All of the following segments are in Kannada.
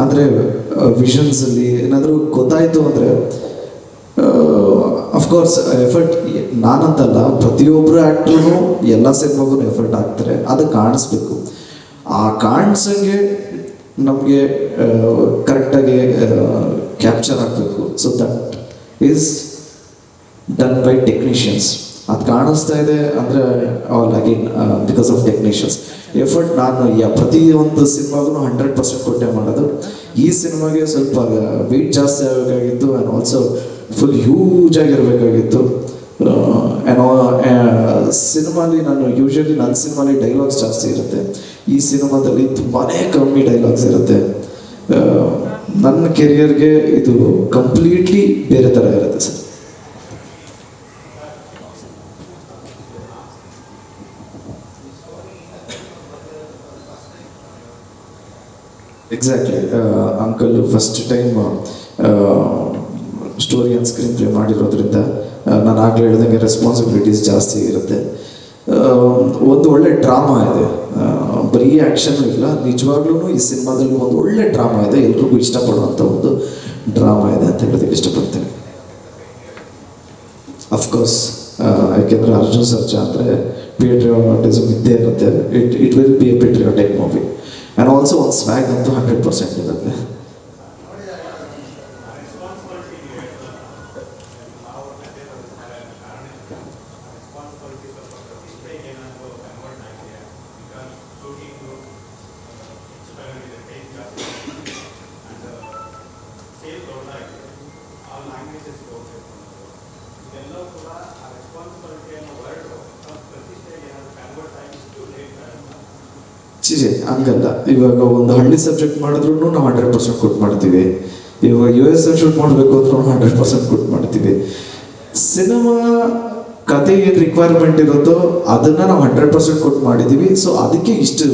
ಅಂದರೆ ವಿಷನ್ಸಲ್ಲಿ ಏನಾದರೂ ಗೊತ್ತಾಯಿತು ಅಂದರೆ ಅಫ್ಕೋರ್ಸ್ ಎಫರ್ಟ್ ನಾನಂತಲ್ಲ ಪ್ರತಿಯೊಬ್ಬರು ಆ್ಯಕ್ಟ್ರೂ ಎಲ್ಲ ಸಿನಿಮಾಗೂ ಎಫರ್ಟ್ ಹಾಕ್ತಾರೆ. ಅದು ಕಾಣಿಸ್ಬೇಕು. ಆ ಕಾಣಿಸಂಗೆ ನಮಗೆ ಕರೆಕ್ಟಾಗಿ ಕ್ಯಾಪ್ಚರ್ ಆಗಬೇಕು so that is done by technicians ಅದು ಕಾಣಿಸ್ತಾ ಇದೆ ಅಂದರೆ all again because of technicians effort ನಾನು, ಯ, ಪ್ರತಿಯೊಂದು ಸಿನಿಮಾಗೂ ಹಂಡ್ರೆಡ್ ಪರ್ಸೆಂಟ್ ಕೊಟ್ಟೆ ಮಾಡೋದು. ಈ ಸಿನಿಮಾಗೆ ಸ್ವಲ್ಪ ವೆಯ್ಟ್ ಜಾಸ್ತಿ ಆಗಬೇಕಾಗಿತ್ತು ಆ್ಯಂಡ್ ಆಲ್ಸೋ ಫುಲ್ ಹ್ಯೂಜ್ ಆಗಿರಬೇಕಾಗಿತ್ತು. ಸಿನಿಮಾಲಿ ನಾನು ಯೂಶಲಿ ನನ್ನ ಸಿನಿಮಾಲಿ ಡೈಲಾಗ್ಸ್ ಜಾಸ್ತಿ ಇರುತ್ತೆ. ಈ ಸಿನಿಮಾದಲ್ಲಿ ತುಂಬಾ ಕಮ್ಮಿ ಡೈಲಾಗ್ಸ್ ಇರುತ್ತೆ. ನನ್ನ ಕೆರಿಯರ್ಗೆ ಇದು ಕಂಪ್ಲೀಟ್ಲಿ ಬೇರೆ ಥರ ಇರುತ್ತೆ sir exactly uncle first time story and screenplay ಮಾಡಿರೋದ್ರಿಂದ ನಾನು ಆಗಲೇ ಹೇಳ್ದಂಗೆ ರೆಸ್ಪಾನ್ಸಿಬಿಲಿಟೀಸ್ ಜಾಸ್ತಿ ಇರುತ್ತೆ. ಒಂದು ಒಳ್ಳೆ ಡ್ರಾಮಾ ಇದೆ. ಬರೀ ಆ್ಯಕ್ಷನ್ ಇಲ್ಲ. ನಿಜವಾಗ್ಲೂ ಈ ಸಿನಿಮಾದಲ್ಲಿ ಒಂದು ಒಳ್ಳೆ ಡ್ರಾಮಾ ಇದೆ. ಎಲ್ರಿಗೂ ಇಷ್ಟಪಡುವಂಥ ಒಂದು ಡ್ರಾಮಾ ಇದೆ ಅಂತ ಹೇಳೋದಕ್ಕೆ ಇಷ್ಟಪಡ್ತೇನೆ. ಅಫ್ಕೋರ್ಸ್ ಯಾಕೆಂದರೆ ಅರ್ಜುನ್ ಸರ್ಜಾ ಅಂದರೆ ಪೇಟ್ರಿಯಾಟಿಸಮ್ ಇದ್ದೇ ಇರುತ್ತೆ. It it will be a patriotic movie and also ಒಂದು ಸ್ವ್ಯಾಗ್ ಅಂತೂ ಹಂಡ್ರೆಡ್ ಪರ್ಸೆಂಟ್ ಇರುತ್ತೆ ಚೀಜೆ ಹಂಗಲ್ಲ. ಇವಾಗ ಒಂದು ಹಳ್ಳಿ ಸಬ್ಜೆಕ್ಟ್ ಮಾಡಿದ್ರು ನಾವು ಹಂಡ್ರೆಡ್ ಪರ್ಸೆಂಟ್ ಕೊಟ್ಟು ಮಾಡ್ತೀವಿ. ಇವಾಗ ಯು ಎಸ್ ಶೂಟ್ ಮಾಡಬೇಕು ಅಂದ್ರೂ ಹಂಡ್ರೆಡ್ ಪರ್ಸೆಂಟ್ ಕೊಟ್ಟು ಮಾಡ್ತೀವಿ. ಸಿನಿಮಾ ಕತೆ ಏನು ರಿಕ್ವೈರ್ಮೆಂಟ್ ಇರುತ್ತೋ ಅದನ್ನು ನಾವು ಹಂಡ್ರೆಡ್ ಪರ್ಸೆಂಟ್ ಕೊಟ್ಟು ಮಾಡಿದ್ದೀವಿ ಸೊ ಅದಕ್ಕೆ ಇಷ್ಟು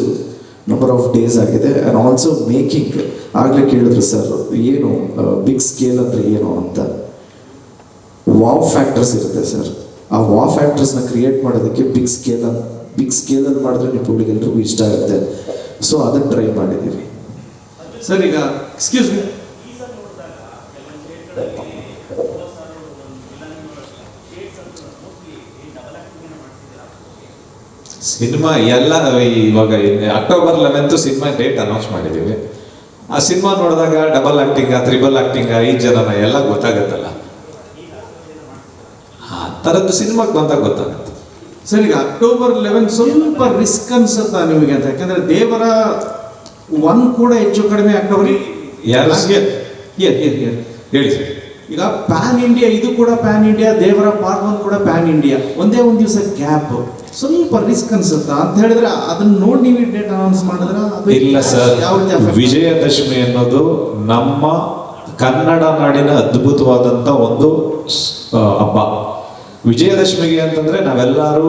ನಂಬರ್ ಆಫ್ ಡೇಸ್ ಆಗಿದೆ. ಆ್ಯಂಡ್ ಆಲ್ಸೋ ಮೇಕಿಂಗ್ ಆಗಲೇ ಕೇಳಿದ್ರು ಸರ್ ಏನು ಬಿಗ್ ಸ್ಕೇಲ್ ಅಂದರೆ ಏನು ಅಂತ. ವಾವ್ ಫ್ಯಾಕ್ಟರ್ಸ್ ಇರುತ್ತೆ ಸರ್ ಆ ವಾವ್ ಫ್ಯಾಕ್ಟರ್ಸ್ನ ಕ್ರಿಯೇಟ್ ಮಾಡೋದಕ್ಕೆ ಬಿಗ್ ಸ್ಕೇಲ್ ಬಿಗ್ ಸ್ಕೇಲಲ್ಲಿ ಮಾಡಿದ್ರೆ ನಿಮ್ಮ ಪಬ್ಲಿಕ್ ಎಲ್ರಿಗೂ ಇಷ್ಟ ಆಗುತ್ತೆ. ಸೊ ಅದನ್ನು ಟ್ರೈ ಮಾಡಿದ್ದೀವಿ. ಸರ್ ಈಗ ಎಕ್ಸ್ಕ್ಯೂಸ್ ಮೀ ಸಿನಿಮಾ ಎಲ್ಲ ಇವಾಗ October eleventh cinema date announce ಮಾಡಿದ್ದೀವಿ. ಆ ಸಿನಿಮಾ ನೋಡಿದಾಗ ಡಬಲ್ ಆಕ್ಟಿಂಗ ತ್ರಿಬಲ್ ಆಕ್ಟಿಂಗ ಈ ಜನನ ಎಲ್ಲ ಗೊತ್ತಾಗುತ್ತಲ್ಲ. ಆ ಥರದ್ದು ಸಿನಿಮಾಗೆ ಬಂದಾಗ ಗೊತ್ತಾಗುತ್ತೆ. ಸರ್ ಈಗ ಅಕ್ಟೋಬರ್ ಲೆವೆನ್ ಸ್ವಲ್ಪ ರಿಸ್ಕ್ ಅನ್ಸುತ್ತಾ ನಿಮಗೆ ಅಂತ? ಯಾಕಂದ್ರೆ ದೇವರ ಒನ್ ಕೂಡ ಹೆಚ್ಚು ಕಡಿಮೆ ಅಕ್ಟೋಬರ್? ಹೇಳಿ ಸರ್. ಈಗ ಪ್ಯಾನ್ ಇಂಡಿಯಾ ಇದು ಕೂಡ pan India Devara part one ಕೂಡ ಪ್ಯಾನ್ ಇಂಡಿಯಾ ಒಂದೇ ಒಂದು ದಿವಸ ಗ್ಯಾಪ್ ಸ್ವಲ್ಪ ರಿಸ್ಕ್ ಅನ್ಸುತ್ತಾ ಅಂತ ಹೇಳಿದ್ರೆ ಅದನ್ನ ನೋಡಿ ನೀವು ಡೇಟ್ ಅನೌನ್ಸ್ ಮಾಡಿದ್ರೆ ಇಲ್ಲ ಸರ್. ಯಾವ ರೀತಿ ವಿಜಯದಶಮಿ ಅನ್ನೋದು ನಮ್ಮ ಕನ್ನಡ ನಾಡಿನ ಅದ್ಭುತವಾದಂಥ ಒಂದು ಹಬ್ಬ. ವಿಜಯದಶಮಿಗೆ ಅಂತಂದ್ರೆ ನಾವೆಲ್ಲರೂ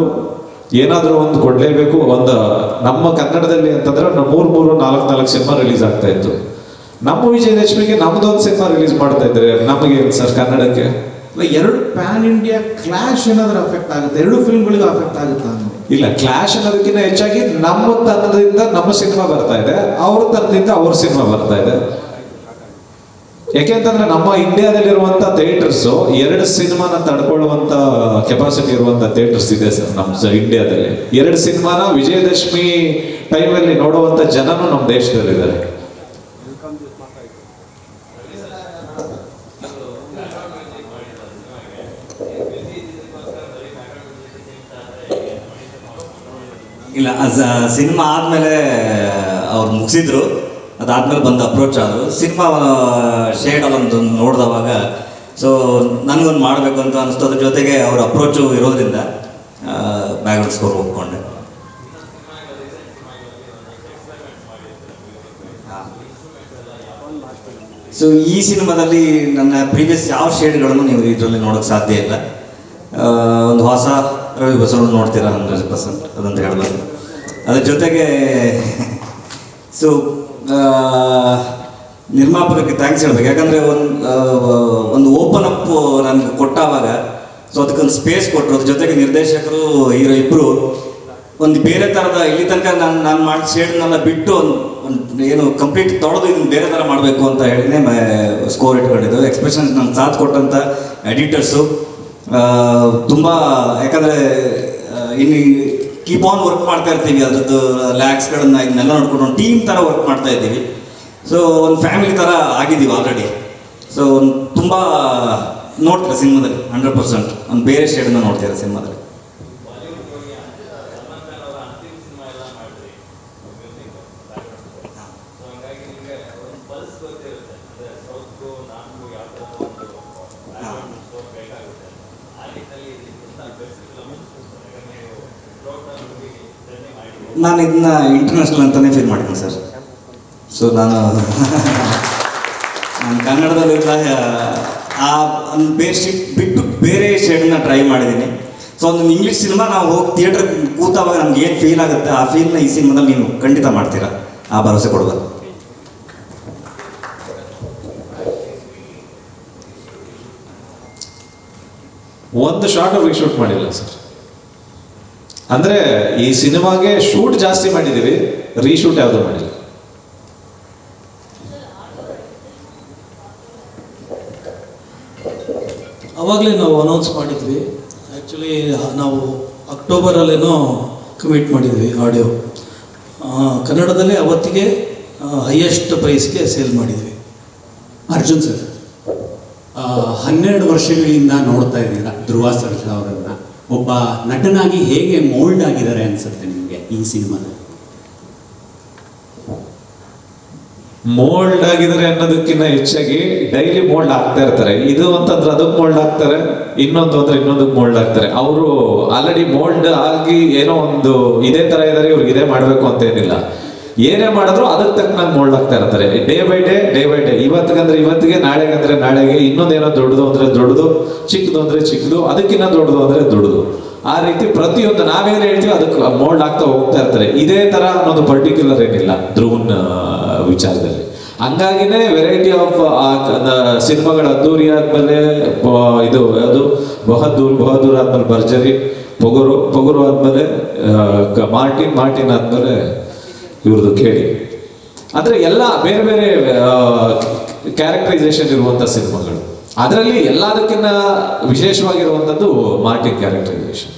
ಏನಾದರೂ ಒಂದು ಕೊಡಲೇಬೇಕು ಒಂದು ನಮ್ಮ ಕನ್ನಡದಲ್ಲಿ ಅಂತಂದ್ರೆ ಮೂರು ಮೂರು ನಾಲ್ಕು ನಾಲ್ಕು ಸಿನಿಮಾ ರಿಲೀಸ್ ಆಗ್ತಾ ಇತ್ತು. ನಮ್ಮ ವಿಜಯದಶಮಿಗೆ ನಮ್ದೊಂದು ಸಿನಿಮಾ ರಿಲೀಸ್ ಮಾಡ್ತಾ ಇದ್ರೆ ನಮಗೆ ಸರ್ ಕನ್ನಡಕ್ಕೆ? ಎರಡು ಪ್ಯಾನ್ ಇಂಡಿಯಾ ಕ್ಲಾಶ್ ಏನಾದ್ರೂ ಅಫೆಕ್ಟ್ ಆಗುತ್ತೆ? ಎರಡು ಫಿಲ್ಮ್ಗಳಿಗೂ ಅಫೆಕ್ಟ್ ಆಗುತ್ತಾ ಇಲ್ಲ ಕ್ಲಾಶ್ ಅನ್ನೋದಕ್ಕಿಂತ ಹೆಚ್ಚಾಗಿ ನಮ್ಮ ತನದಿಂದ ನಮ್ಮ ಸಿನಿಮಾ ಬರ್ತಾ ಇದೆ ಅವ್ರ ತನದಿಂದ ಅವ್ರ ಸಿನಿಮಾ ಬರ್ತಾ ಇದೆ. ಯಾಕೆಂತಂದ್ರೆ ನಮ್ಮ ಇಂಡಿಯಾದಲ್ಲಿರುವಂತ ಥಿಯೇಟರ್ಸ್ ಎರಡು ಸಿನಿಮಾನ ತಡ್ಕೊಳ್ಳುವಂತ ಕೆಪಾಸಿಟಿ ಇರುವಂತ ಥಿಯೇಟರ್ಸ್ ಇದೆ ಸರ್ ನಮ್ಮ ಇಂಡಿಯಾದಲ್ಲಿ. ಎರಡು ಸಿನಿಮಾನ ವಿಜಯದಶಮಿ ಟೈಮಲ್ಲಿ ನೋಡುವಂತ ಜನನು ನಮ್ಮ ದೇಶದಲ್ಲಿದ್ದಾರೆ. ಇಲ್ಲ ಸಿನಿಮಾ ಆದಮೇಲೆ ಅವ್ರು ಮುಗಿಸಿದ್ರು. ಅದಾದ್ಮೇಲೆ ಬಂದು ಅಪ್ರೋಚ್ ಆದರು ಸಿನಿಮಾ ಶೇಡ್ ಒಂದು ನೋಡಿದವಾಗ ಸೊ ನನಗೊಂದು ಮಾಡಬೇಕು ಅಂತ ಅನಿಸ್ತು. ಅದ್ರ ಜೊತೆಗೆ ಅವ್ರ ಅಪ್ರೋಚು ಇರೋದ್ರಿಂದ ಬ್ಯಾಕ್ಗ್ರೌಂಡ್ ಸ್ಕೋರ್ ಒಪ್ಕೊಂಡೆ. ಸೊ ಈ ಸಿನಿಮಾದಲ್ಲಿ ನನ್ನ ಪ್ರೀವಿಯಸ್ ಯಾವ ಶೇಡ್ಗಳನ್ನು ನೀವು ಇದರಲ್ಲಿ ನೋಡೋಕ್ಕೆ ಸಾಧ್ಯ ಇಲ್ಲ. ಒಂದು ಹೊಸ ರವಿ ಬಸವಣ್ಣ ನೋಡ್ತೀರಾ ಹಂಡ್ರೆಡ್ ಪರ್ಸೆಂಟ್ ಅದಂತ ಹೇಳ್ಬೋದು. ಅದ್ರ ಜೊತೆಗೆ ಸೊ ನಿರ್ಮಾಪಕರಿಗೆ ಥ್ಯಾಂಕ್ಸ್ ಹೇಳ್ಬೇಕು. ಯಾಕಂದರೆ ಒಂದು ಒಂದು ಓಪನ್ ಅಪ್ ನನಗೆ ಕೊಟ್ಟಾವಾಗ ಸೊ ಅದಕ್ಕೊಂದು ಸ್ಪೇಸ್ ಕೊಟ್ಟರು ಅದ್ರ ಜೊತೆಗೆ ನಿರ್ದೇಶಕರು ಹೀರೋ ಇಬ್ಬರು ಒಂದು ಬೇರೆ ಥರದ ಇಲ್ಲಿ ತನಕ ನಾನು ನಾನು ಮಾಡಿ ಶೇಡ್ನೆಲ್ಲ ಬಿಟ್ಟು ಒಂದು ಒಂದು ಏನು ಕಂಪ್ಲೀಟ್ ತೊಳೆದು ಇದನ್ನು ಬೇರೆ ಥರ ಮಾಡಬೇಕು ಅಂತ ಹೇಳಿನೇ ಸ್ಕೋರ್ ಇಟ್ಕೊಂಡಿದ್ದು. ಎಕ್ಸ್ಪ್ರೆಷನ್ಸ್ ನಂಗೆ ಸಾಥ್ ಕೊಟ್ಟಂಥ ಎಡಿಟರ್ಸು ತುಂಬ, ಯಾಕಂದರೆ ಇಲ್ಲಿ ಕೀಪ್ ಆನ್ ವರ್ಕ್ ಮಾಡ್ತಾ ಇರ್ತೀವಿ ಅದ್ರದ್ದು ಲ್ಯಾಕ್ಸ್ಗಳನ್ನ ಇದನ್ನೆಲ್ಲ ನೋಡ್ಕೊಂಡು ಒಂದು ಟೀಮ್ ಥರ ವರ್ಕ್ ಮಾಡ್ತಾ ಇದ್ದೀವಿ. ಸೊ ಒಂದು ಫ್ಯಾಮಿಲಿ ಥರ ಆಗಿದ್ದೀವಿ ಆಲ್ರೆಡಿ ಸೊ ಒಂದು ತುಂಬ ನೋಡ್ತಾರೆ ಸಿನಿಮಾದಲ್ಲಿ? ಹಂಡ್ರೆಡ್ ಪರ್ಸೆಂಟ್ ಒಂದು ಬೇರೆ ಶೇಡನ್ನು ನೋಡ್ತಾರೆ ಸಿನಿಮಾದಲ್ಲಿ? ನಾನು ಇದನ್ನ ಇಂಟರ್ನ್ಯಾಷನಲ್ ಅಂತಲೇ ಫೀಲ್ ಮಾಡಿದ್ದೀನಿ ಸರ್ ಸೊ ನಾನು ನಾನು ಕನ್ನಡದಲ್ಲಿ ಆ ಶಿಫ್ಟ್ ಬಿಟ್ಟು ಬೇರೆ ಶೇಡನ್ನ ಟ್ರೈ ಮಾಡಿದ್ದೀನಿ. ಸೊ ಒಂದು ಇಂಗ್ಲೀಷ್ ಸಿನಿಮಾ ನಾವು ಹೋಗಿ ಥಿಯೇಟರ್ ಕೂತಾವಾಗ ನಮ್ಗೆ ಏನು ಫೀಲ್ ಆಗುತ್ತೆ, ಆ ಫೀಲ್ನ ಈ ಸಿನಿಮಾದಲ್ಲಿ ನೀವು ಖಂಡಿತ ಮಾಡ್ತೀರಾ. ಆ ಭರವಸೆ ಕೊಡುವ. ಒಂದು ಶಾರ್ಟ್ ಶೂಟ್ ಮಾಡಿಲ್ಲ ಸರ್ ಅಂದ್ರೆ ಈ ಸಿನಿಮಾಗೆ ಶೂಟ್ ಜಾಸ್ತಿ ಮಾಡಿದೀವಿ ರೀಶೂಟ್ ಯಾವುದು ಮಾಡಿಲ್ಲ ಅವಾಗಲೇ ನಾವು ಅನೌನ್ಸ್ ಮಾಡಿದ್ವಿ. ಆ್ಯಕ್ಚುಲಿ ನಾವು ಅಕ್ಟೋಬರಲ್ಲೇನೋ ಕಮಿಟ್ ಮಾಡಿದ್ವಿ ಆಡಿಯೋ ಕನ್ನಡದಲ್ಲೇ ಅವತ್ತಿಗೆ ಹೈಯೆಸ್ಟ್ ಪ್ರೈಸ್ಗೆ ಸೇಲ್ ಮಾಡಿದ್ವಿ. ಅರ್ಜುನ್ ಸರ್ ಆ, ಹನ್ನೆರಡು ವರ್ಷಗಳಿಂದ ನೋಡ್ತಾ ಇದ್ದೀರಾ ಧ್ರುವ ಸರ್ಜಾ ಅವರನ್ನ? ಒಬ್ಬ ನಟನಾಗಿ ಹೇಗೆ ಮೋಲ್ಡ್ ಆಗಿದ್ದಾರೆ ಅನ್ಸುತ್ತೆ ನಿಮಗೆ ಈ ಸಿನಿಮಾದಲ್ಲಿ? ಮೋಲ್ಡ್ ಆಗಿದ್ದಾರೆ ಅನ್ನೋದಕ್ಕಿಂತ ಹೆಚ್ಚಾಗಿ ಡೈಲಿ ಮೋಲ್ಡ್ ಆಗ್ತಾ ಇರ್ತಾರೆ. ಇದು ಅಂತಂದ್ರೆ ಅದಕ್ಕೆ ಮೋಲ್ಡ್ ಆಗ್ತಾರೆ, ಇನ್ನೊಂದು ಅಂದ್ರೆ ಇನ್ನೊಂದಕ್ಕೆ ಮೋಲ್ಡ್ ಆಗ್ತಾರೆ. ಅವರು ಆಲ್ರೆಡಿ ಮೋಲ್ಡ್ ಆಗಿ ಏನೋ ಒಂದು ಇದೇ ತರ ಇದಾರೆ ಇವ್ರಿಗೆ ಇದೇ ಮಾಡ್ಬೇಕು ಅಂತ ಏನಿಲ್ಲ. ಏನೇ ಮಾಡಿದ್ರು ಅದಕ್ಕೆ ತಕ್ಕನಾಗಿ ಮೋಲ್ಡ್ ಆಗ್ತಾ ಇರ್ತಾರೆ day by day day by day ಇವತ್ತಿಗಂದ್ರೆ ಇವತ್ತಿಗೆ, ನಾಳೆಗಂದ್ರೆ ನಾಳೆಗೆ. ಇನ್ನೊಂದೇನೋ ದೊಡ್ಡದು ಅಂದ್ರೆ ದೊಡ್ಡದು, ಚಿಕ್ಕದು ಅಂದ್ರೆ ಚಿಕ್ಕದು ಅದಕ್ಕಿಂತ ದೊಡ್ಡದು ಅಂದ್ರೆ ದೊಡ್ಡದು. ಆ ರೀತಿ ಪ್ರತಿಯೊಂದು ನಾವೇನು ಹೇಳ್ತೀವಿ ಅದಕ್ಕೆ ಮೋಲ್ಡ್ ಆಗ್ತಾ ಹೋಗ್ತಾ ಇರ್ತಾರೆ. ಇದೇ ತರ ಅನ್ನೋದು ಪರ್ಟಿಕ್ಯುಲರ್ ಏನಿಲ್ಲ. ಧ್ರುವನ್ ವಿಚಾರದಲ್ಲಿ. ಹಂಗಾಗಿನೇ ವೆರೈಟಿ ಆಫ್ ಸಿನಿಮಾಗಳ ಅದ್ದೂರಿ ಆದ್ಮೇಲೆ ಇದು ಯಾವುದು ಬಹದ್ದೂರ್ ಬಹದ್ದೂರ್ ಆದ್ಮೇಲೆ ಭರ್ಜರಿ, ಪೊಗರು ಪೊಗರು ಆದ್ಮೇಲೆ ಮಾರ್ಟಿನ್ ಮಾರ್ಟಿನ್ ಆದ್ಮೇಲೆ ಇವ್ರದ್ದು ಕೇಳಿ. ಅಂದ್ರೆ ಎಲ್ಲ ಬೇರೆ ಬೇರೆ ಕ್ಯಾರೆಕ್ಟರೈಸೇಷನ್ ಇರುವಂತ ಸಿನಿಮಾಗಳು. ಅದರಲ್ಲಿ ಎಲ್ಲದಕ್ಕಿಂತ ವಿಶೇಷವಾಗಿರುವಂತದ್ದು ಮಾರ್ಟಿನ್ ಕ್ಯಾರೆಕ್ಟರೈಸೇಷನ್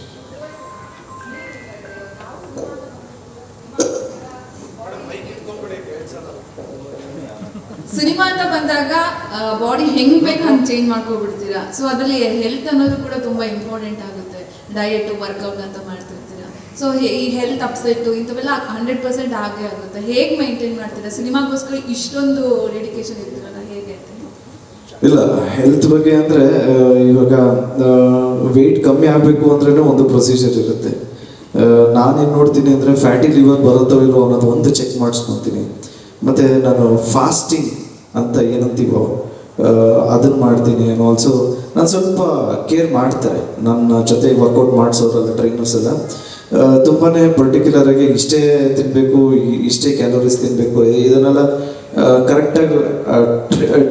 ಸಿನಿಮಾ ಅಂತ ಬಂದಾಗ ಬಾಡಿ ಹೆಂಗ್ ಬೇಕು ಹಂಗ್ ಚೇಂಜ್ ಮಾಡ್ಕೊಬಿಡ್ತೀರಾ? ಸೊ ಅದರಲ್ಲಿ ಹೆಲ್ತ್ ಅನ್ನೋದು ಕೂಡ ತುಂಬಾ ಇಂಪಾರ್ಟೆಂಟ್ ಆಗುತ್ತೆ. ಡಯಟ್ ವರ್ಕೌಟ್ ಅಂತ ಮಾಡ್ತಿರ್ತೀರಾ ಸೊ ಈ ಹೆಲ್ತ್ ಅಪ್ಸೆಟ್ ಇಂಥವೆಲ್ಲ ಹಂಡ್ರೆಡ್ ಪರ್ಸೆಂಟ್ ಆಗೇ ಆಗುತ್ತೆ. ಹೇಗೆ ಮೈಂಟೈನ್ ಮಾಡ್ತೀರಾ? ಸಿನಿಮಾಗೋಸ್ಕರ ಇಷ್ಟೊಂದು ಡೆಡಿಕೇಶನ್ ಇರ್ತೀರಲ್ಲ, ಹೇಗೆ ಅಂತ? ಇಲ್ಲ ಹೆಲ್ತ್ ಬಗ್ಗೆ ಅಂದರೆ ಇವಾಗ ವೆಯ್ಟ್ ಕಮ್ಮಿ ಆಗಬೇಕು ಅಂದ್ರೇ ಒಂದು ಪ್ರೊಸೀಜರ್ ಇರುತ್ತೆ. ನಾನೇನು ನೋಡ್ತೀನಿ ಅಂದರೆ ಫ್ಯಾಟಿ ಲಿವರ್ ಬರುತ್ತೋ ಇಲ್ವೋ ಅನ್ನೋದು ಒಂದು ಚೆಕ್ ಮಾಡಿಸ್ಕೊತೀನಿ. ಮತ್ತು ನಾನು ಫಾಸ್ಟಿಂಗ್ ಅಂತ ಏನಂತೀವೋ ಅದನ್ನು ಮಾಡ್ತೀನಿ ಆಲ್ಸೋ ನಾನು ಸ್ವಲ್ಪ ಕೇರ್ ಮಾಡ್ತಾರೆ. ನನ್ನ ಜೊತೆ ವರ್ಕೌಟ್ ಮಾಡಿಸೋರಲ್ಲ ಟ್ರೈನರ್ಸ್ ಎಲ್ಲ. ಆ, ತುಂಬಾನೇ ಪರ್ಟಿಕ್ಯುಲರ್ ಆಗಿ ಇಷ್ಟೇ ತಿನ್ನಬೇಕು ಇಷ್ಟೇ ಕ್ಯಾಲೋರೀಸ್ ತಿನ್ನಬೇಕು ಇದನ್ನೆಲ್ಲ ಕರೆಕ್ಟಾಗಿ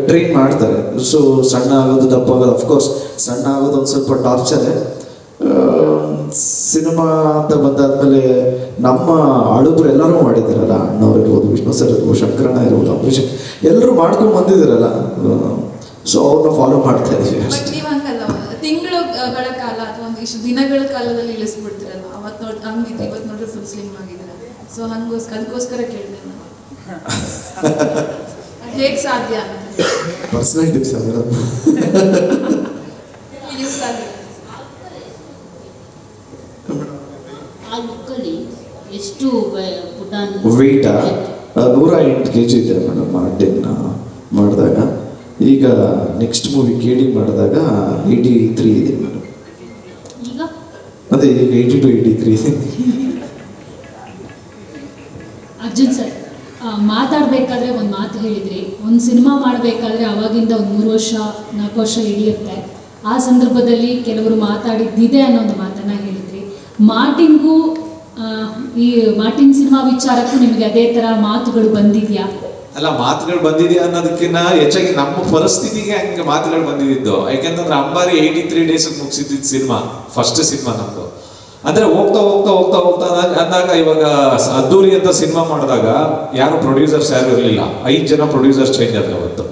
ಟ್ರೈನ್ ಮಾಡ್ತಾರೆ. ಸೊ ಸಣ್ಣ ಆಗೋದು ದಪ್ಪ ಆಗೋದು ಅಫ್ಕೋರ್ಸ್ ಸಣ್ಣ ಆಗೋದು ಒಂದು ಸ್ವಲ್ಪ ಟಾರ್ಚರ್ ಸಿನಿಮಾ ಅಂತ ಬಂದಾದ್ಮೇಲೆ ನಮ್ಮ ಅಳುಬ್ರು ಎಲ್ಲರೂ ಮಾಡಿದ್ದೀರಲ್ಲ ಅಣ್ಣವ್ರು ಇರ್ಬೋದು ವಿಷ್ಣು ಸರ್ ಇರ್ಬೋದು ಶಂಕರಣ್ಣ ಇರ್ಬೋದು ಅಂಬರೀಷ್ ಎಲ್ಲರೂ ಮಾಡ್ಕೊಂಡು ಬಂದಿದ್ದೀರಲ್ಲ ಸೊ ಅವ್ರನ್ನ ಫಾಲೋ ಮಾಡ್ತಾ ಇದ್ದೀವಿ ತಿಂಗಳುಗಳ ಕಾಲ ಅಥವಾ ಒಂದು ಇಷ್ಟು ದಿನಗಳ ಕಾಲದಲ್ಲಿ ಇಳಿಸ್ಬಿಡ್ತೀರಲ್ಲ ಹಂಗಿದ್ರೆ ಇವತ್ತು ನೋಡಿದ್ರೆ ಫುಲ್ ಸ್ಲಿಮ್ ಆಗಿದ್ದೀರ. ಸೊ ಹಂಗೋಸ್ಕರ ಅದಕ್ಕೋಸ್ಕರ ಕೇಳಿದೆ ನಾನು. ಹೇಗೆ ಸಾಧ್ಯ ಪರ್ಸನಲ್ ಟಿಪ್ಸ್ ಮೇಡಮ್ ಆ ಎಷ್ಟು ಪುಟಾನ್ ವೆಯ್ಟ ನೂರ ಎಂಟು ಕೆ ಜಿ ಇದೆ ಮೇಡಮ್ ಮಾರ್ಟಿನ್ ಮಾಡಿದಾಗ. ಈಗ ನೆಕ್ಸ್ಟ್ ಮೂವಿ ಕೇಳಿ ಮಾಡಿದಾಗ ಏಯ್ಟಿ ತ್ರೀ ಇದೆ ಮೇಡಮ್ ಅದೇ, ಈಗ eighty two eighty three Arjun sir ಮಾತಾಡ್ಬೇಕಾದ್ರೆ ಒಂದು ಮಾತು ಹೇಳಿದ್ರಿ. ಒಂದು ಸಿನಿಮಾ ಮಾಡಬೇಕಾದ್ರೆ ಅವಾಗಿಂದ ಒಂದು ಮೂರು ವರ್ಷ, ನಾಲ್ಕು ವರ್ಷ ಹಿಡಿಯುತ್ತೆ. ಆ ಸಂದರ್ಭದಲ್ಲಿ ಕೆಲವರು ಮಾತಾಡಿದ್ದಿದೆ ಅನ್ನೋ ಒಂದು ಮಾತನ್ನ ಹೇಳಿದ್ರಿ. ಮಾರ್ಟಿನ್ಗೂ ಈ ಮಾರ್ಟಿನ್ ಸಿನಿಮಾ ವಿಚಾರಕ್ಕೂ ನಿಮಗೆ ಅದೇ ಥರ ಮಾತುಗಳು ಬಂದಿದೆಯಾ? ಅಲ್ಲ, ಮಾತುಗಳು ಬಂದಿದೆಯಾ ಅನ್ನೋದಕ್ಕಿಂತ ಹೆಚ್ಚಾಗಿ ನಮ್ಮ ಪರಿಸ್ಥಿತಿಗೆ ಹಂಗೆ ಮಾತುಗಳು ಬಂದಿದ್ದು. ಯಾಕೆಂತಂದ್ರೆ ಅಂಬಾರಿ ಏಯ್ಟಿ ತ್ರೀ ಡೇಸ್ ಮುಗಿಸಿದ್ದಿದ್ದು ಸಿನಿಮಾ ಫಸ್ಟ್ ಸಿನಿಮಾ ನಮ್ದು. ಅಂದ್ರೆ ಹೋಗ್ತಾ ಹೋಗ್ತಾ ಹೋಗ್ತಾ ಹೋಗ್ತಾ ಅಂದಾಗ- ಇವಾಗ ಅದ್ದೂರಿ ಅಂತ ಸಿನಿಮಾ ಮಾಡಿದಾಗ ಯಾರು ಪ್ರೊಡ್ಯೂಸರ್ಸ್ ಯಾರು ಇರಲಿಲ್ಲ. ಐದು ಜನ ಪ್ರೊಡ್ಯೂಸರ್ಸ್ ಚೇಂಜ್ ಆದ್ರೆ ಅವತ್ತು.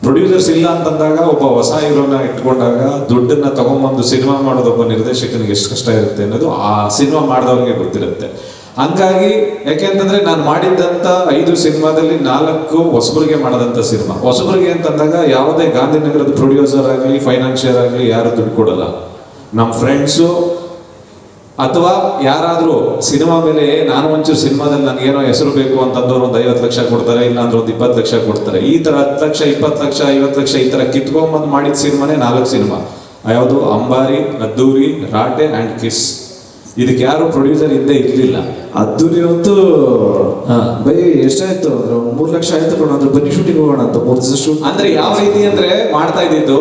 ಪ್ರೊಡ್ಯೂಸರ್ಸ್ ಇಲ್ಲ ಅಂತಂದಾಗ ಒಬ್ಬ ಹೊಸ ಹೀರೋನ ಇಟ್ಕೊಂಡಾಗ ದುಡ್ಡನ್ನ ತಗೊಂಬಂದು ಸಿನಿಮಾ ಮಾಡೋದೊಬ್ಬ ನಿರ್ದೇಶಕನಿಗೆ ಎಷ್ಟು ಕಷ್ಟ ಇರುತ್ತೆ ಅನ್ನೋದು ಆ ಸಿನಿಮಾ ಮಾಡಿದವ್ರಿಗೆ ಗೊತ್ತಿರುತ್ತೆ. ಹಂಗಾಗಿ ಯಾಕೆಂತಂದ್ರೆ ನಾನು ಮಾಡಿದ್ದಂತ ಐದು ಸಿನಿಮಾದಲ್ಲಿ ನಾಲ್ಕು ಹೊಸಬರಿಗೆ ಮಾಡದಂತ ಸಿನಿಮಾ. ಹೊಸಬರಿಗೆ ಅಂತಂದಾಗ ಯಾವುದೇ ಗಾಂಧಿನಗರದ ಪ್ರೊಡ್ಯೂಸರ್ ಆಗಲಿ ಫೈನಾನ್ಷಿಯರ್ ಆಗಲಿ ಯಾರು ದುಡ್ಡು ಕೊಡಲ್ಲ. ನಮ್ಮ ಫ್ರೆಂಡ್ಸು ಅಥವಾ ಯಾರಾದರೂ ಸಿನಿಮಾ ಮೇಲೆ ನಾನು ಒಂಚೂರು ಸಿನಿಮಾದಲ್ಲಿ ನನಗೇನೋ ಹೆಸರು ಬೇಕು ಅಂತಂದವ್ರು ಒಂದು ಐವತ್ತು ಲಕ್ಷ ಕೊಡ್ತಾರೆ, ಇಲ್ಲಾಂದ್ರೆ ಒಂದು ಇಪ್ಪತ್ತು ಲಕ್ಷ ಕೊಡ್ತಾರೆ. ಈ ತರ ಹತ್ತು ಲಕ್ಷ, ಇಪ್ಪತ್ತು ಲಕ್ಷ, ಐವತ್ತು ಲಕ್ಷ ಈ ತರ ಕಿತ್ಕೊಂಬಂದು ಮಾಡಿದ ಸಿನಿಮಾನೇ ನಾಲ್ಕು ಸಿನಿಮಾ. ಯಾವುದು? ಅಂಬಾರಿ, ಅದ್ದೂರಿ, ರಾಟೆ ಆ್ಯಂಡ್ ಕಿಸ್ ಇದಕ್ಕೆ ಯಾರು ಪ್ರೊಡ್ಯೂಸರ್ ಹಿಂದೆ ಇರಲಿಲ್ಲ. ಅದ್ದೂರಿ ಅಂತೂ. ಬೈ ಎಷ್ಟಾಯ್ತು ಅಂದ್ರೆ ಮೂರ್ ಲಕ್ಷ ಆಯ್ತು ಕೊಡೋಣ ಅಂದ್ರೆ ಬನ್ನಿ ಶೂಟಿಂಗ್ ಹೋಗೋಣ ಅಂತ ಮೂರ್ ದಿವಸ ಶೂಟ್ ಅಂದ್ರೆ ಯಾವ ರೀತಿ ಅಂದ್ರೆ ಮಾಡ್ತಾ ಇದ್ದಿದ್ದು?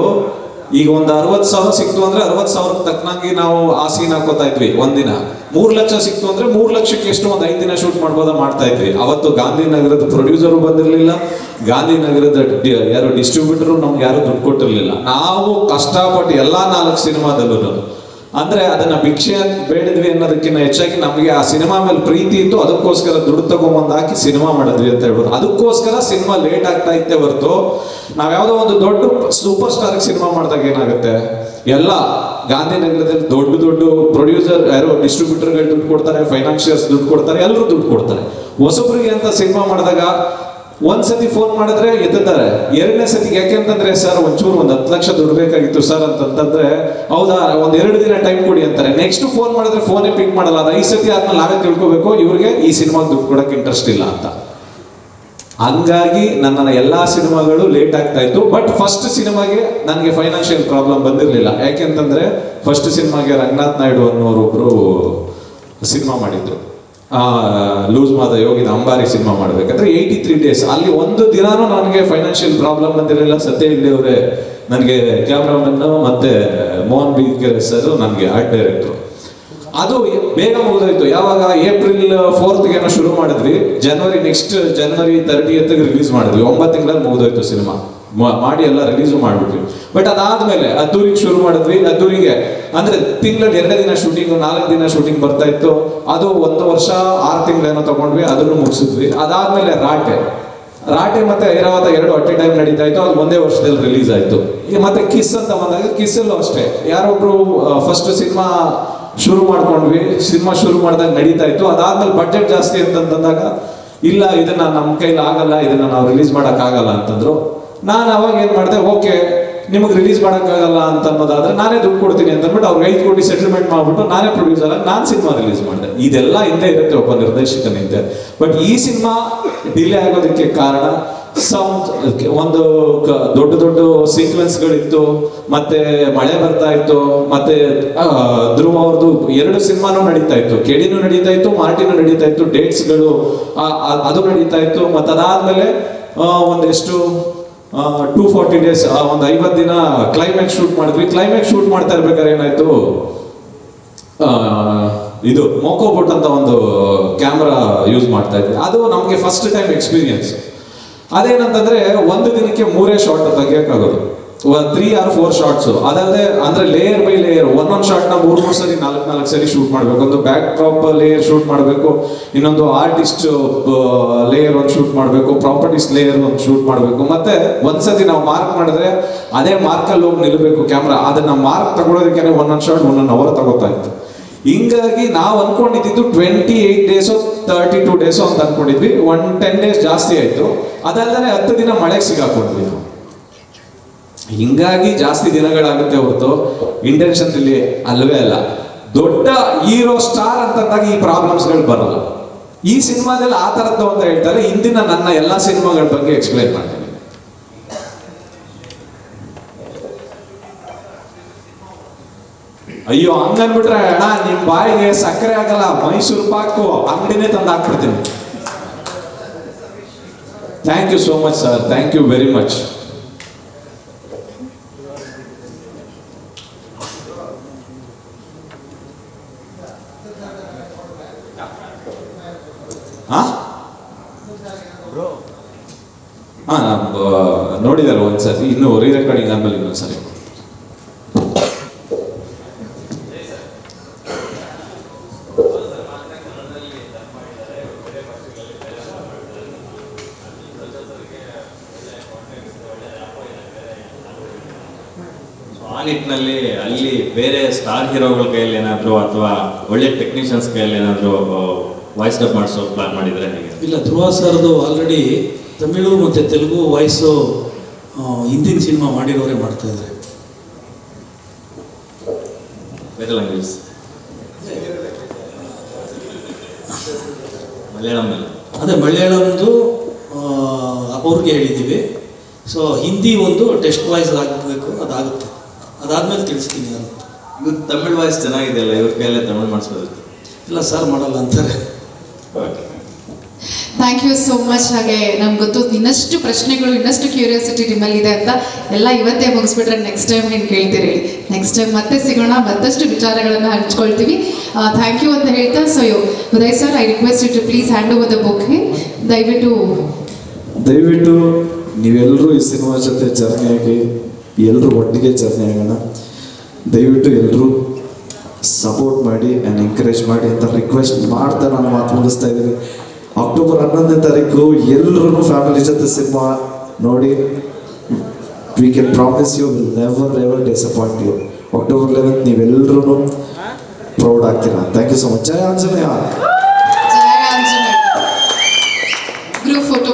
ಈಗ ಒಂದು ಅರವತ್ತು ಸಾವಿರ ಸಿಕ್ತು ಅಂದ್ರೆ ಅರವತ್ತು ಸಾವಿರ ತಕ್ಕನಾಗಿ ನಾವು ಆ ಸೀನ್ ಹಾಕೋತಾ ಇದ್ವಿ ಒಂದಿನ. ಮೂರ್ ಲಕ್ಷ ಸಿಕ್ತು ಅಂದ್ರೆ ಮೂರ್ ಲಕ್ಷಕ್ಕೆ ಎಷ್ಟು ಒಂದ್ ಐದು ದಿನ ಶೂಟ್ ಮಾಡ್ಬೋದ ಮಾಡ್ತಾ ಇದ್ವಿ. ಅವತ್ತು ಗಾಂಧಿನಗರದ ಪ್ರೊಡ್ಯೂಸರು ಬಂದಿರಲಿಲ್ಲ. ಗಾಂಧಿನಗರದ ನಗರದ ಯಾರು ಡಿಸ್ಟ್ರಿಬ್ಯೂಟರು ನಮ್ಗೆ ಯಾರು ದುಡ್ಡು ಕೊಟ್ಟಿರ್ಲಿಲ್ಲ. ನಾವು ಕಷ್ಟಪಟ್ಟು ಎಲ್ಲಾ ನಾಲ್ಕು ಸಿನಿಮಾದಲ್ಲೂ ಅಂದ್ರೆ ಅದನ್ನ ಭಿಕ್ಷೆ ಬೇಡಿದ್ವಿ ಅನ್ನೋದಕ್ಕಿಂತ ಹೆಚ್ಚಾಗಿ ನಮಗೆ ಆ ಸಿನಿಮಾ ಮೇಲೆ ಪ್ರೀತಿ ಇತ್ತು, ಅದಕ್ಕೋಸ್ಕರ ದುಡ್ಡು ತಗೊಂಬಂದು ಹಾಕಿ ಸಿನಿಮಾ ಮಾಡಿದ್ವಿ ಅಂತ ಹೇಳ್ಬೋದು. ಅದಕ್ಕೋಸ್ಕರ ಸಿನಿಮಾ ಲೇಟ್ ಆಗ್ತಾ ಇತ್ತೆ ಹೊರತು ನಾವು ಯಾವ್ದೋ ಒಂದು ದೊಡ್ಡ ಸೂಪರ್ ಸ್ಟಾರ್ ಸಿನಿಮಾ ಮಾಡಿದಾಗ ಏನಾಗುತ್ತೆ? ಎಲ್ಲ ಗಾಂಧಿನಗರದಲ್ಲಿ ದೊಡ್ಡ ದೊಡ್ಡ ಪ್ರೊಡ್ಯೂಸರ್ ಯಾರೋ ಡಿಸ್ಟ್ರಿಬ್ಯೂಟರ್ಗಳು ದುಡ್ಡು ಕೊಡ್ತಾರೆ ಫೈನಾನ್ಷಿಯರ್ಸ್ ದುಡ್ಡು ಕೊಡ್ತಾರೆ ಎಲ್ಲರೂ ದುಡ್ಡು ಕೊಡ್ತಾರೆ. ಹೊಸಬ್ರಿಗೆ ಅಂತ ಸಿನಿಮಾ ಮಾಡಿದಾಗ ಒಂದ್ಸತಿ ಫೋನ್ ಮಾಡಿದ್ರೆ ಎತ್ತಿದ್ದಾರೆ. ಎರಡನೇ ಸತಿ ಯಾಕೆಂತಂದ್ರೆ ಸರ್, ಒಂಚೂರು ಒಂದ್ ಹತ್ತು ಲಕ್ಷ ದುಡ್ಡು ಬೇಕಾಗಿತ್ತು ಸರ್ ಅಂತಂತಂದ್ರೆ, ಹೌದಾ, ಒಂದ್ ಎರಡು ದಿನ ಟೈಮ್ ಕೊಡಿ ಅಂತಾರೆ. ನೆಕ್ಸ್ಟ್ ಫೋನ್ ಮಾಡಿದ್ರೆ ಫೋನೇ ಪಿಕ್ ಮಾಡಲ್ಲ. ಅದ ಐದು ಸತಿ ಆದ್ಮೇಲೆ ನಾವೇ ತಿಳ್ಕೊಬೇಕು, ಇವ್ರಿಗೆ ಈ ಸಿನಿಮಾಗೆ ದುಡ್ಡು ಕೊಡಕ್ಕೆ ಇಂಟ್ರೆಸ್ಟ್ ಇಲ್ಲ ಅಂತ. ಹಂಗಾಗಿ ನನ್ನ ಎಲ್ಲಾ ಸಿನಿಮಾಗಳು ಲೇಟ್ ಆಗ್ತಾ ಇತ್ತು. ಬಟ್ ಫಸ್ಟ್ ಸಿನಿಮಾಗೆ ನನಗೆ ಫೈನಾನ್ಷಿಯಲ್ ಪ್ರಾಬ್ಲಮ್ ಬಂದಿರಲಿಲ್ಲ. ಯಾಕೆಂತಂದ್ರೆ ಫಸ್ಟ್ ಸಿನಿಮಾಗೆ ರಂಗನಾಥ್ ನಾಯ್ಡು ಅನ್ನೋರೊಬ್ರು ಸಿನಿಮಾ ಮಾಡಿದ್ರು. ಲೂಸ್ ಮಾದ ಯೋಗಿದ ಅಂಬಾರಿ ಸಿನಿಮಾ ಮಾಡ್ಬೇಕಂದ್ರೆ ಏಯ್ಟಿ ತ್ರೀ ಡೇಸ್ ಅಲ್ಲಿ ಒಂದು ದಿನಾನೂ ನನಗೆ ಫೈನಾನ್ಷಿಯಲ್ ಪ್ರಾಬ್ಲಮ್ ಅಂತಿರಲಿಲ್ಲ. ಸತ್ಯ ಇಲ್ಲಿ ಅವರೇ ನನಗೆ ಕ್ಯಾಮ್ರಾಮನ್ ಮತ್ತೆ ಮೋಹನ್ ಬಿ ಸರ್ ನನಗೆ ಆರ್ಟ್ ಡೈರೆಕ್ಟರ್ ಅದು ಬೇಗ ಮುಗಿದೋಯ್ತು. ಯಾವಾಗ ಏಪ್ರಿಲ್ ಫೋರ್ತ್ ಏನೋ ಶುರು ಮಾಡಿದ್ವಿ. ಜನವರಿ ನೆಕ್ಸ್ಟ್ ಜನವರಿ ತರ್ಟಿ ರಿಲೀಸ್ ಮಾಡಿದ್ವಿ. ಒಂಬತ್ತು ತಿಂಗಳಲ್ಲಿ ಮುಗಿದೋಯ್ತು ಸಿನಿಮಾ. ಮಾಡಿ ಎಲ್ಲ ರಿಲೀಸು ಮಾಡ್ಬಿಟ್ವಿ. ಬಟ್ ಅದಾದ್ಮೇಲೆ ಅದ್ದೂರಿಗೆ ಶುರು ಮಾಡಿದ್ವಿ. ಅದ್ದೂರಿಗೆ ಅಂದ್ರೆ ತಿಂಗಳ ಎರಡೇ ದಿನ ಶೂಟಿಂಗ್ ನಾಲ್ಕು ದಿನ ಶೂಟಿಂಗ್ ಬರ್ತಾ ಇತ್ತು. ಅದು ಒಂದು ವರ್ಷ, ಆರು ತಿಂಗಳೇನೋ ತಗೊಂಡ್ವಿ, ಅದನ್ನು ಮುಗಿಸಿದ್ವಿ. ಅದಾದ್ಮೇಲೆ ರಾಟೆ. ರಾಟೆ ಮತ್ತೆ ಐರಾವತ ಎರಡು ಅಟ್ ಟೈಮ್ ನಡೀತಾ ಇತ್ತು. ಅದು ಒಂದೇ ವರ್ಷದಲ್ಲಿ ರಿಲೀಸ್ ಆಯ್ತು. ಮತ್ತೆ ಕಿಸ್ ಅಂತ ಬಂದಾಗ ಕಿಸ್ಸಲ್ಲೂ ಅಷ್ಟೇ. ಯಾರೊಬ್ರು ಫಸ್ಟ್ ಸಿನಿಮಾ ಶುರು ಮಾಡ್ಕೊಂಡ್ವಿ. ಸಿನಿಮಾ ಶುರು ಮಾಡಿದಾಗ ನಡೀತಾ ಇತ್ತು. ಅದಾದ್ಮೇಲೆ ಬಜೆಟ್ ಜಾಸ್ತಿ ಅಂತಂದಾಗ ಇಲ್ಲ, ಇದನ್ನ ನಮ್ಮ ಕೈಲಿ ಆಗಲ್ಲ, ಇದನ್ನ ನಾವು ರಿಲೀಸ್ ಆಗಲ್ಲ ಅಂತಂದ್ರು. ನಾನು ಅವಾಗ ಏನು ಮಾಡಿದೆ, ಓಕೆ, ನಿಮಗೆ ರಿಲೀಸ್ ಮಾಡೋಕ್ಕಾಗಲ್ಲ ಅಂತ ಅನ್ನೋದಾದ್ರೆ ನಾನೇ ದುಡ್ಡು ಕೊಡ್ತೀನಿ ಅಂತ ಅವ್ರಿಗೆ ಐದು ಕೋಟಿ ಸೆಟಲ್ಮೆಂಟ್ ಮಾಡಿಬಿಟ್ಟು ನಾನೇ ಪ್ರೊಡ್ಯೂಸರ್ ಆಗಿ ನಾನು ಸಿನಿಮಾ ರಿಲೀಸ್ ಮಾಡಿದೆ. ಇದೆಲ್ಲ ಹಿಂದೆ ಇರುತ್ತೆ ಒಬ್ಬ ನಿರ್ದೇಶಕನ ಹಿಂದೆ ಬಟ್ ಈ ಸಿನಿಮಾ ಡಿಲೇ ಆಗೋದಕ್ಕೆ ಕಾರಣ ಸೌಂಡ್ ಒಂದು ದೊಡ್ಡ ದೊಡ್ಡ ಸೀಕ್ವೆನ್ಸ್ಗಳಿತ್ತು ಮತ್ತೆ ಮಳೆ ಬರ್ತಾ ಇತ್ತು, ಮತ್ತೆ ಧ್ರುವ ಅವ್ರದ್ದು ಎರಡು ಸಿನಿಮಾನು ನಡೀತಾ ಇತ್ತು. ಕೆಡಿನೂ ನಡೀತಾ ಇತ್ತು, ಮಾರ್ಟಿನೂ ನಡೀತಾ ಇತ್ತು ಡೇಟ್ಸ್ಗಳು ಅದು ನಡೀತಾ ಇತ್ತು. ಮತ್ತೆ ಅದಾದ್ಮೇಲೆ ಒಂದೆಷ್ಟು ಟೂ ಫಾರ್ಟಿ ಡೇಸ್ ಒಂದು ಐವತ್ತು ದಿನ ಕ್ಲೈಮ್ಯಾಕ್ಸ್ ಶೂಟ್ ಮಾಡಿದ್ವಿ. ಕ್ಲೈಮ್ಯಾಕ್ಸ್ ಶೂಟ್ ಮಾಡ್ತಾ ಇರ್ಬೇಕಾದ್ರೆ ಏನಾಯ್ತು? ಇದು ಮೋಕೋಬೋಟ್ ಅಂತ ಒಂದು ಕ್ಯಾಮ್ರಾ ಯೂಸ್ ಮಾಡ್ತಾ ಇದ್ವಿ. ಅದು ನಮಗೆ ಫಸ್ಟ್ ಟೈಮ್ ಎಕ್ಸ್ಪೀರಿಯನ್ಸ್ ಅದೇನಂತಂದ್ರೆ ಒಂದು ದಿನಕ್ಕೆ ಮೂರೇ ಶಾರ್ಟ್ ತೆಗಿಯೋಕ್ಕಾಗೋದು ತ್ರೀ ಆರ್ ಫೋರ್ ಶಾರ್ಟ್ಸ್ ಅದಲ್ಲದೆ, ಅಂದ್ರೆ ಲೇಯರ್ ಬೈ ಲೇಯರ್ ಒಂದೊಂದು ಶಾರ್ಟ್ನ ಮೂರ್ ಮೂರು ಸರಿ, ನಾಲ್ಕು ನಾಲ್ಕು ಸರಿ ಶೂಟ್ ಮಾಡಬೇಕು. ಒಂದು ಬ್ಯಾಕ್ ಡ್ರಾಪ್ ಲೇಯರ್ ಶೂಟ್ ಮಾಡಬೇಕು. ಇನ್ನೊಂದು ಆರ್ಟಿಸ್ಟ್ ಲೇಯರ್ ಒಂದು ಶೂಟ್ ಮಾಡಬೇಕು. ಪ್ರಾಪರ್ಟೀಸ್ ಲೇಯರ್ ಒಂದು ಶೂಟ್ ಮಾಡಬೇಕು. ಮತ್ತೆ ಒಂದ್ಸತಿ ನಾವು ಮಾರ್ಕ್ ಮಾಡಿದ್ರೆ, ಅದೇ ಮಾರ್ಕಲ್ಲಿ ಹೋಗಿ ನಿಲ್ಲಬೇಕು ಕ್ಯಾಮ್ರಾ ಅದನ್ನ ಮಾರ್ಕ್ ತಗೊಳೋದಕ್ಕೆ ಒಂದೊಂದು ಶಾರ್ಟ್ ಒಂದೊಂದು ಅವರ್ ತಗೋತಾ ಇತ್ತು ಹಿಂಗಾಗಿ ನಾವು ಅನ್ಕೊಂಡಿದ್ದು twenty eight days thirty two days ಅಂತ ಅನ್ಕೊಂಡಿದ್ವಿ. ಒನ್ ಟೆನ್ ಡೇಸ್ ಜಾಸ್ತಿ ಆಯ್ತು. ಅದಲ್ಲದೆ ಹತ್ತು ದಿನ ಮಳೆಗೆ ಸಿಗಾಕೊಂಡ್ವಿ ನಾವು. ಹಿಂಗಾಗಿ ಜಾಸ್ತಿ ದಿನಗಳಾಗುತ್ತೆ ಹೊರತು ಇಂಟೆನ್ಷನ್ ಇಲ್ಲಿ ಅಲ್ವೇ ಅಲ್ಲ. ದೊಡ್ಡ ಹೀರೋ ಸ್ಟಾರ್ ಅಂತಂದಾಗ ಈ ಪ್ರಾಬ್ಲಮ್ಸ್ಗಳು ಬರಲ್ಲ. ಈ ಸಿನಿಮಾದಲ್ಲಿ ಆ ಥರದ್ದು ಅಂತ ಹೇಳ್ತಾರೆ, ಇಂದಿನ ನನ್ನ ಎಲ್ಲ ಸಿನಿಮಾಗಳ ಬಗ್ಗೆ ಎಕ್ಸ್ಪ್ಲೈನ್ ಮಾಡ್ತೀನಿ. ಅಯ್ಯೋ, ಹಂಗನ್ಬಿಟ್ರೆ ಅಣ್ಣ, ನಿಮ್ ಬಾಯಿಗೆ ಸಕ್ಕರೆ ಆಗಲ್ಲ, ಮೈಸೂರು ಪಾಕು, ಅಂಗಡಿನೇ ತಂದು ಹಾಕ್ಬಿಡ್ತೀನಿ. Thank you so much sir thank you very much ಹಾಂ? ನೋಡಿದಾರೆ ಒಂದ್ಸರಿ ಇನ್ನು ರೀ ರೆಕಾರ್ಡಿಂಗ್ ಆದ್ಮೇಲೆ ಇನ್ನೊಂದ್ಸರಿ. ನಿಟ್ಟಿನಲ್ಲಿ ಅಲ್ಲಿ ಬೇರೆ ಸ್ಟಾರ್ ಹೀರೋಗಳ ಕೈಯಲ್ಲಿ ಏನಾದರೂ ಅಥವಾ ಒಳ್ಳೆ ಟೆಕ್ನಿಷಿಯನ್ಸ್ ಕೈಯಲ್ಲಿ ಏನಾದರೂ ವಾಯ್ಸ್ ಡಬ್ ಮಾಡಿಸೋ ಪ್ಲಾನ್ ಮಾಡಿದ್ರೆ ಹೇಗೆ? ಇಲ್ಲ ಧ್ರುವ ಸರ್ದು ಆಲ್ರೆಡಿ ತಮಿಳು ಮತ್ತು ತೆಲುಗು ವಾಯ್ಸು ಹಿಂದಿನ ಸಿನಿಮಾ ಮಾಡಿರೋರೆ ಮಾಡ್ತಾ ಇದ್ದಾರೆ ಬೇರೆ ಲ್ಯಾಂಗ್ವೇಜ್ ಮಲಯಾಳಂ ಮೇಲೆ. ಅದೇ ಮಲಯಾಳಂದು ಅವ್ರಿಗೆ ಹೇಳಿದ್ದೀವಿ. ಸೊ ಹಿಂದಿ ಒಂದು ಟೆಸ್ಟ್ ವಾಯ್ಸ್ ಆಗಬೇಕು ಅದಾಗುತ್ತೆ. ಅದಾದ್ಮೇಲೆ ತಿಳಿಸ್ತೀನಿ ಅಂತ ಇವ್ರು ತಮಿಳ್ ವಾಯ್ಸ್ ಚೆನ್ನಾಗಿದೆಯಲ್ಲ ಇವ್ರ ಕೈಯಲ್ಲೇ ತಮಿಳ್ ಮಾಡಿಸ್ಬೋದಿತ್ತು ಇಲ್ಲ ಸರ್ ಮಾಡಲ್ಲ ಅಂತಾರೆ. Okay thank you so much ಹಾಗೆ ನಮ್ಗೆ ಗೊತ್ತು ಇನ್ನಷ್ಟು ಪ್ರಶ್ನೆಗಳು ಇನ್ನಷ್ಟು ಕ್ಯೂರಿಯಾಸಿಟಿ ನಿಮ್ಮಲ್ಲಿ ಇದೆ ಅಂತ ಎಲ್ಲ ಇವತ್ತೇ ಮುಗಿಸ್ಬಿಟ್ರೆ ನೆಕ್ಸ್ಟ್ ಟೈಮ್ ಏನು ಕೇಳ್ತೀರಿ? ನೆಕ್ಸ್ಟ್ ಟೈಮ್ ಮತ್ತೆ ಸಿಗೋಣ ಮತ್ತಷ್ಟು ವಿಚಾರಗಳನ್ನು ಹಂಚ್ಕೊಳ್ತೀವಿ. ಥ್ಯಾಂಕ್ ಯು ಅಂತ ಹೇಳ್ತಾ so Uday sir I request you to please hand over the book ದಯವಿಟ್ಟು ದಯವಿಟ್ಟು ನೀವೆಲ್ಲರೂ ಈ ಸಿನಿಮಾ ಜೊತೆ ಜರ್ನಿ ಆಗಿ ಎಲ್ಲರೂ ಒಟ್ಟಿಗೆ ಜರ್ನಿ ಆಗೋಣ ದಯವಿಟ್ಟು ಎಲ್ಲರೂ ಸಪೋರ್ಟ್ ಮಾಡಿ ಆ್ಯಂಡ್ ಎಂಕರೇಜ್ ಮಾಡಿ ಅಂತ ರಿಕ್ವೆಸ್ಟ್ ಮಾಡ್ತಾ ನಾನು ಮಾತು ಮುಗಿಸ್ತಾ ಇದ್ದೀನಿ. ಅಕ್ಟೋಬರ್ ಹನ್ನೊಂದನೇ ತಾರೀಕು ಎಲ್ಲರೂ ಫ್ಯಾಮಿಲಿ ಜೊತೆ ಸಿನಿಮಾ ನೋಡಿ. We can promise you will never ever disappoint you October eleventh ನೀವೆಲ್ಲರೂ ಪ್ರೌಡ್ ಆಗ್ತೀರಾ? Thank you so much Jaya Anjaneya Jaya Anjaneya group photo